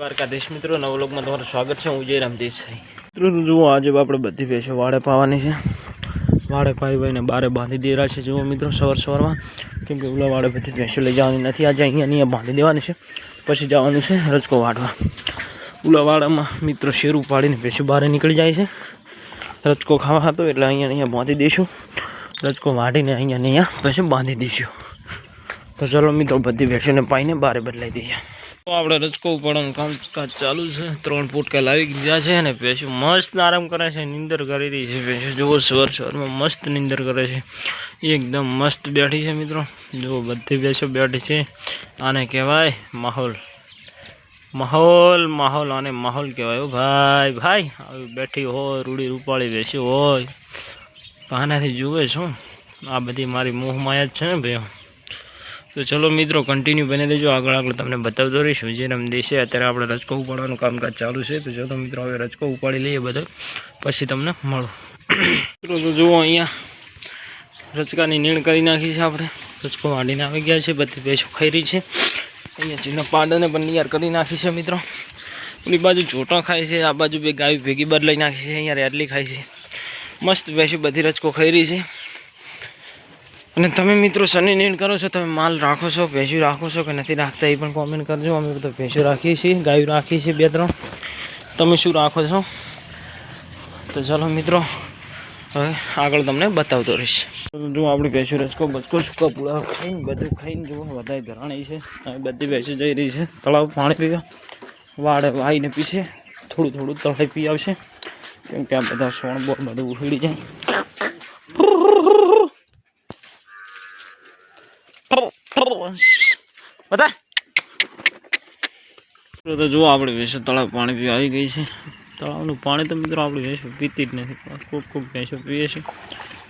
દ્વારકાધીશ મિત્રો નવલોકમાં તમારું સ્વાગત છે. હું જયરામ દેસાઈ મિત્રો, જુઓ, આજે આપણે બધી ભેંસો વાડે પાવાની છે. વાડે પાઈ ભાઈને બારે બાંધી દેરા છે. જુઓ મિત્રો, સવાર સવારમાં. કેમ કે ઓલા વાડે બધી ભેંસો લઈ જવાની નથી. આજે અહીંયા અહીંયા બાંધી દેવાની છે. પછી જવાનું છે રજકો વાડવા. ઓલા વાડામાં મિત્રો શેરું પાડીને ભેંસો બહાર નીકળી જાય છે. રજકો ખાવા હતો એટલે અહીંયા અહીંયા બાંધી દઈશું. રજકો વાઢીને અહીંયા અહીંયા પછી બાંધી દઈશું. તો ચલો મિત્રો, બધી ભેંસોને પાઈને બારે બદલાઈ દઈએ. તો આપણે રચકો ઉપાડવાનું કામકાજ ચાલુ છે. ત્રણ પોટકા લાવી ગયા છે અને પેશું મસ્ત આરામ કરે છે, નિંદર કરી રહી છે. પેશું જુઓ, સવાર સવારમાં મસ્ત નિંદર કરે છે. એકદમ મસ્ત બેઠી છે મિત્રો. જુઓ, બધી ભેંસો બેઠી છે. આને કહેવાય માહોલ. માહોલ માહોલ, આને માહોલ કહેવાય. ભાઈ ભાઈ, આવી બેઠી હોય, રૂડી રૂપાળી બેસી હોય. આનાથી જુએ શું? આ બધી મારી મોહમાયા જ છે ને ભાઈઓ તો ચલો મિત્રો કન્ટિન્યુ બની લેજો આગળ આગળ તમને બતાવતો રહીશું. જે રમ દેશે, અત્યારે આપણે રચકો ઉપાડવાનું કામકાજ ચાલુ છે. તો ચલો મિત્રો, હવે રચકો ઉપાડી લઈએ બધો. પછી તમને મળો. તો જુઓ અહીંયા રચકાની નીણ કરી નાખી છે આપણે. રચકો માંડીને આવી ગયા છે. બધી ભેંસો ખરી છે. અહીંયા ચીનો પાડાને પણ નિયાર કરી નાખી છે મિત્રો. ઓલી બાજુ ચોટા ખાય છે. આ બાજુ બે ગાય ભેગી બદલાઈ નાખી છે. અહીંયા રેડલી ખાય છે. મસ્ત ભેંસો બધી રચકો ખરી છે. અને તમે મિત્રો શનિ નીણ કરો છો, તમે માલ રાખો છો, ભેંસું રાખો છો કે નથી રાખતા, એ પણ કોમેન્ટ કરજો. અમે તો ભેંસું રાખીએ છીએ, ગાયું રાખીએ છીએ બે ત્રણ. તમે શું રાખો છો? તો ચાલો મિત્રો, હવે આગળ તમને બતાવતો રહીશ. જો આપણી ભેંસું રચકો બચકો સૂકા પૂળા ખાઈને બધું ખાઈને જુઓ વધારે ધરાણી છે. બધી ભેંસો જઈ રહી છે. તળાવ પાણી પીવા. વાડે વાઈને પીશે. થોડું થોડું તળાવ પી આવશે. કેમ કે આ બધા સોણ બોળ બધું ઉખડી જાય. બધા તો જુઓ આપણે વેસો તળાવ પાણી પીવા આવી ગઈ છે. તળાવનું પાણી તો મિત્રો આપણે વેસો પીતી જ નથી. ખૂબ ખૂબ ભેંસો પીએ છે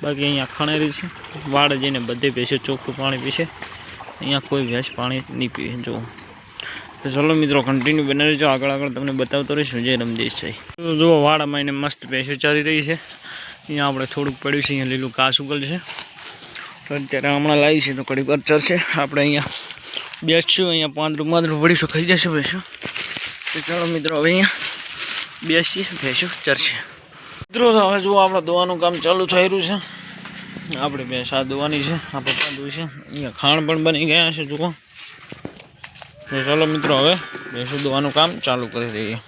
બાકી અહીંયા ખણેરી છે. વાડ જઈને બધે ભેંસો ચોખ્ખું પાણી પીશે. અહીંયા કોઈ ભેંસ પાણી નહીં પીએ જુઓ તો ચલો મિત્રો કન્ટિન્યુ બને રહેજો. આગળ આગળ તમને બતાવતો રહીશું. જય રમદેશ છે જુઓ, વાડામાં એને મસ્ત ભેંસો ચાલી રહી છે. અહીંયા આપણે થોડુંક પડ્યું છે. અહીંયા લીલું ઘાસ ઉગલ છે. તો અત્યારે હમણાં લાવી છે તો કડી પર ચડશે આપણે અહીંયા બેસશું, અહીંયા પાંદરું પાંદરું વળીશું ખાઈ જશે ભેંસો તો ચાલો મિત્રો, હવે અહીંયા બેસીએ ભેંસો ચર્ચે મિત્રો હવે જુઓ, આપણે દોવાનું કામ ચાલુ થઈ રહ્યું છે. આપણે ભેંસ આ દોવાની છે, આ પપ્પા દોઈ છે. અહીંયા ખાણ પણ બની ગયા છે, જુઓ. તો ચાલો મિત્રો, હવે ભેંસું દોવાનું કામ ચાલુ કરી દઈએ.